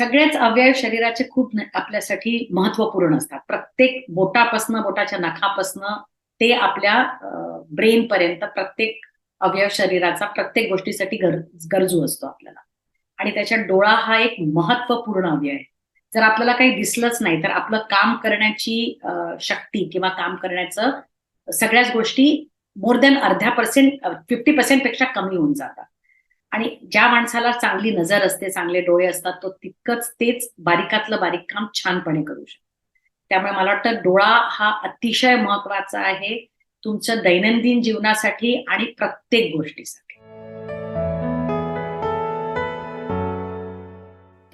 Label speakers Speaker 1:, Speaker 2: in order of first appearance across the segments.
Speaker 1: सगळेच अवयव शरीराचे खूप आपल्यासाठी महत्त्वपूर्ण असतात. प्रत्येक बोटापासनं बोटाच्या नखापासनं ते आपल्या ब्रेन पर्यंत प्रत्येक अवयव शरीराचा प्रत्येक गोष्टीसाठी गरजू असतो आपल्याला. आणि त्याच्यात डोळा हा एक महत्त्वपूर्ण अवयव आहे. जर आपल्याला काही दिसलंच नाही तर आपलं काम करण्याची शक्ती किंवा काम करण्याचं सगळ्याच गोष्टी मोर दॅन अर्ध्या पर्सेंट फिफ्टी पर्सेंटपेक्षा कमी होऊन जातात. आणि ज्या माणसाला चांगली नजर असते चांगले डोळे असतात तो तितकंच तेच बारीकातलं बारीक काम छानपणे करू शकतो. त्यामुळे मला वाटतं डोळा हा अतिशय महत्त्वाचा आहे तुमच्या दैनंदिन जीवनासाठी आणि प्रत्येक गोष्टीसाठी.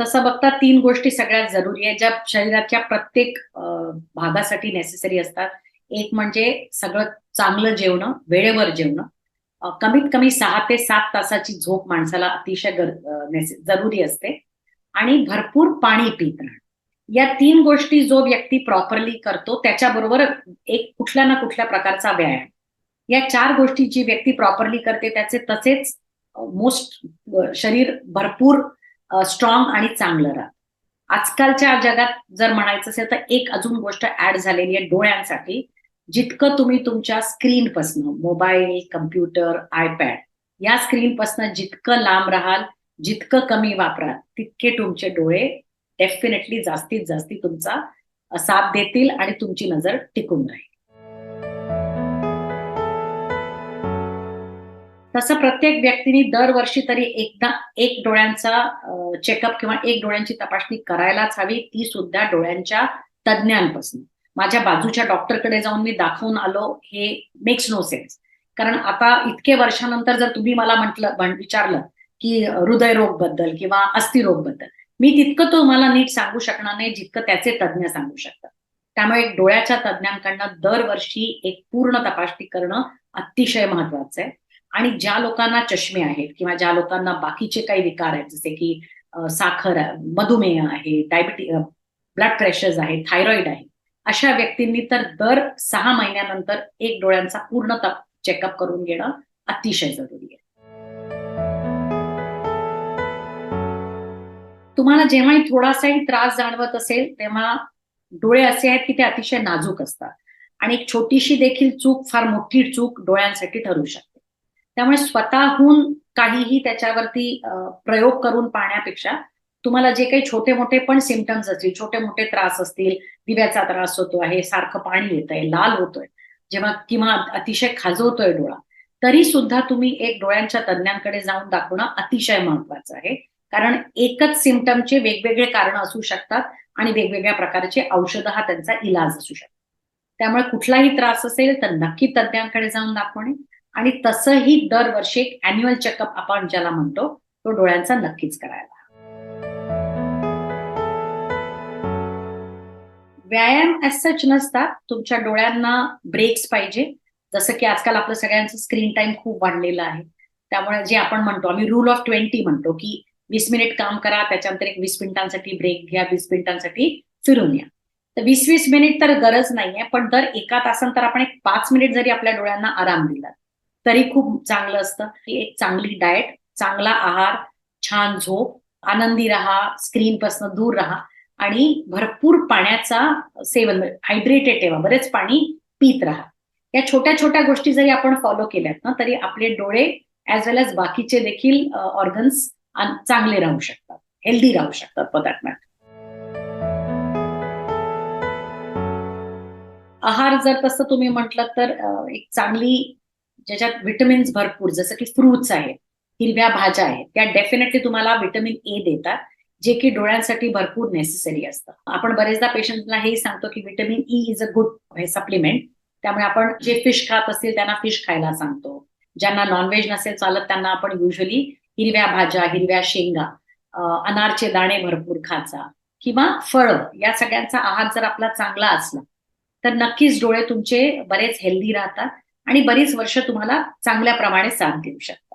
Speaker 1: तसं बघता तीन गोष्टी सगळ्यात जरुरी आहे ज्या शरीराच्या प्रत्येक भागासाठी नेसेसरी असतात. एक म्हणजे सगळं चांगलं जेवणं वेळेवर जेवणं. कमीत कमी सहा ते सात तासाची झोप माणसाला अतिशय जरुरी असते. आणि भरपूर पाणी पित राहणं. या तीन गोष्टी जो व्यक्ती प्रॉपरली करतो त्याच्याबरोबर एक कुठल्या ना कुठल्या प्रकारचा व्यायाम. या चार गोष्टी जी व्यक्ती प्रॉपरली करते त्याचे तसेच मोस्ट शरीर भरपूर स्ट्रॉंग आणि चांगलं राहत. आजकालच्या जगात जर म्हणायचं असेल तर एक अजून गोष्ट ऍड झालेली आहे डोळ्यांसाठी. जितकं तुम्ही तुमच्या स्क्रीनपासनं मोबाईल कम्प्युटर आयपॅड या स्क्रीनपासनं जितकं लांब राहाल जितकं कमी वापराल तितके तुमचे डोळे डेफिनेटली जास्तीत जास्ती तुमचा साथ देतील आणि तुमची नजर टिकून राहील. तसं प्रत्येक व्यक्तीने दरवर्षी तरी एकदा एक डोळ्यांचा चेकअप किंवा एक डोळ्यांची तपासणी करायलाच हवी ती सुद्धा डोळ्यांच्या तज्ज्ञांपासून. माझ्या बाजूच्या डॉक्टरकडे जाऊन मी दाखवून आलो हे मेक्स नो सेन्स कारण आता इतके वर्षानंतर जर तुम्ही मला म्हटलं विचारलं की हृदयरोगबद्दल किंवा अस्थिरोगबद्दल मी तितकं तुम्हाला नीट सांगू शकणार नाही जितकं त्याचे तज्ज्ञ सांगू शकतात. त्यामुळे डोळ्याच्या तज्ज्ञांकडनं दरवर्षी एक पूर्ण तपासणी करणं अतिशय महत्वाचं आहे. आणि ज्या लोकांना चष्मे आहेत किंवा ज्या लोकांना बाकीचे काही विकार आहेत जसे की साखर मधुमेह आहे डायबिटी ब्लड प्रेशर्स आहे थायरॉइड आहे अशा व्यक्तींनी तर दर सहा महिन्यानंतर एक डोळ्यांचा पूर्ण चेकअप करून घेणं अतिशय जरुरी आहे. तुम्हाला जेव्हाही थोडासाही त्रास जाणवत असेल तेव्हा डोळे असे आहेत की ते अतिशय नाजूक असतात. आणि एक छोटीशी देखील चूक फार मोठी चूक डोळ्यांसाठी ठरू शकते. त्यामुळे स्वतःहून काहीही त्याच्यावरती प्रयोग करून पाहण्यापेक्षा तुम्हाला जे काही छोटे मोठे पण सिमटम्स असतील छोटे मोठे त्रास असतील दिव्याचा त्रास होतो आहे सारखं पाणी येत आहे लाल होतोय जेव्हा किंवा अतिशय खाजवतोय डोळा तरी सुद्धा तुम्ही एक डोळ्यांच्या तज्ज्ञांकडे जाऊन दाखवणं अतिशय महत्वाचं आहे. कारण एकच सिमटमचे वेगवेगळे कारण असू शकतात आणि वेगवेगळ्या प्रकारचे औषधं हा त्यांचा इलाज असू शकतो. त्यामुळे कुठलाही त्रास असेल तर नक्की तज्ज्ञांकडे जाऊन दाखवणे आणि तसंही दरवर्षी एक अॅन्युअल चेकअप आपण ज्याला म्हणतो तो डोळ्यांचा नक्कीच करायला. व्यायाम सच नसतात तुमच्या डोळ्यांना ब्रेक्स पाहिजे. जसं की आजकाल आपलं सगळ्यांचं स्क्रीन टाइम खूप वाढलेलं आहे. त्यामुळे जे आपण म्हणतो आम्ही रूल ऑफ ट्वेंटी म्हणतो की वीस मिनिट काम करा त्याच्यानंतर एक वीस मिनिटांसाठी ब्रेक घ्या वीस मिनिटांसाठी फिरून या. तर वीस वीस मिनिट तर गरज नाहीये पण दर एका तासानंतर आपण एक पाच मिनिट जरी आपल्या डोळ्यांना आराम दिला तरी खूप चांगलं असतं. की एक चांगली डाएट चांगला आहार छान झोप आनंदी राहा स्क्रीन पासून दूर राहा. आणि भरपूर पाण्याचा सेवन हायड्रेटेड ठेवा. बरेच पाणी पित राहा. या छोट्या छोट्या गोष्टी जरी आपण फॉलो केल्यात ना तरी आपले डोळे ऍज वेल एज बाकीचे देखील ऑर्गन्स चांगले राहू शकतात. हेल्दी राहू शकतात पदार्थ आहार जर तसं तुम्ही म्हटलं तर एक चांगली ज्याच्यात व्हिटॅमिन्स भरपूर जसं की फ्रुट्स आहेत हिरव्या भाज्या आहेत त्या डेफिनेटली तुम्हाला व्हिटॅमिन ए देतात. जे की डोळ्यांसाठी भरपूर नेसेसरी असतं. आपण बरेचदा पेशंटला हेही सांगतो की vitamin E is a good supplement त्यामुळे आपण जे फिश खात असतील त्यांना फिश खायला सांगतो. ज्यांना नॉनव्हेज नसेल चालत त्यांना आपण युजली हिरव्या भाज्या हिरव्या शेंगा अनारचे दाणे भरपूर खाचा किंवा फळं या सगळ्यांचा आहार जर आपला चांगला असला तर नक्कीच डोळे तुमचे बरेच हेल्दी राहतात आणि बरीच वर्ष तुम्हाला चांगल्या प्रमाणे साथ देऊ शकतात.